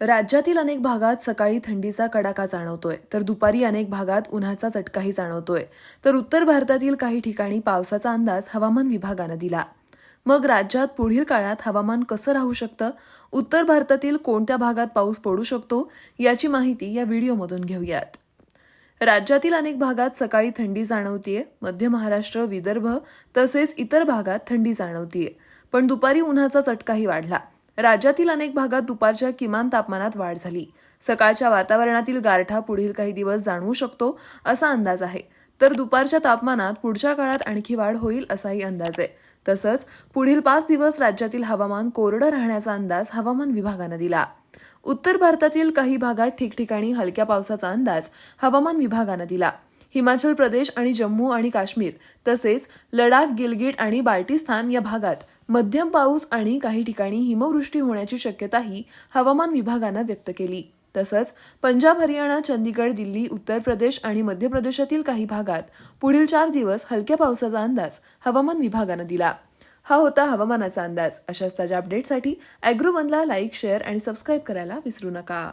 राज्यातील अनेक भागात सकाळी थंडीचा कडाका जाणवतोय तर दुपारी अनेक भागात उन्हाचा चटकाही जाणवतोय. तर उत्तर भारतातील काही ठिकाणी पावसाचा अंदाज हवामान विभागानं दिला. मग राज्यात पुढील काळात हवामान कसं राहू शकतं? उत्तर भारतातील कोणत्या भागात पाऊस पडू शकतो? याची माहिती या व्हिडिओमधून घेऊयात. राज्यातील अनेक भागात सकाळी थंडी जाणवतीये मध्य महाराष्ट्र विदर्भ तसेच इतर भागात थंडी जाणवतीये. पण दुपारी उन्हाचा चटकाही वाढला. राज्यातील अनेक भागात दुपारच्या किमान तापमानात वाढ झाली. सकाळच्या वातावरणातील गारठा पुढील काही दिवस जाणवू शकतो असा अंदाज आहे. तर दुपारच्या तापमानात पुढच्या काळात आणखी वाढ होईल असाही अंदाज आहे. तसंच पुढील पाच दिवस राज्यातील हवामान कोरडं राहण्याचा अंदाज हवामान विभागानं दिला. उत्तर भारतातील काही भागात ठिकठिकाणी हलक्या पावसाचा अंदाज हवामान विभागानं दिला. हिमाचल प्रदेश आणि जम्मू आणि काश्मीर तसेच लडाख गिलगिट आणि बाल्टिस्तान या भागात मध्यम पाऊस आणि काही ठिकाणी हिमवृष्टी होण्याची शक्यताही हवामान विभागानं व्यक्त केली. तसंच पंजाब हरियाणा चंदीगड दिल्ली उत्तर प्रदेश आणि मध्य प्रदेशातील काही भागात पुढील चार दिवस हलक्या पावसाचा अंदाज हवामान विभागानं दिला. हा होता हवामानाचा अंदाज. अशाच ताज्या अपडेटसाठी अॅग्रोवनला लाईक शेअर आणि सबस्क्राईब करायला विसरू नका.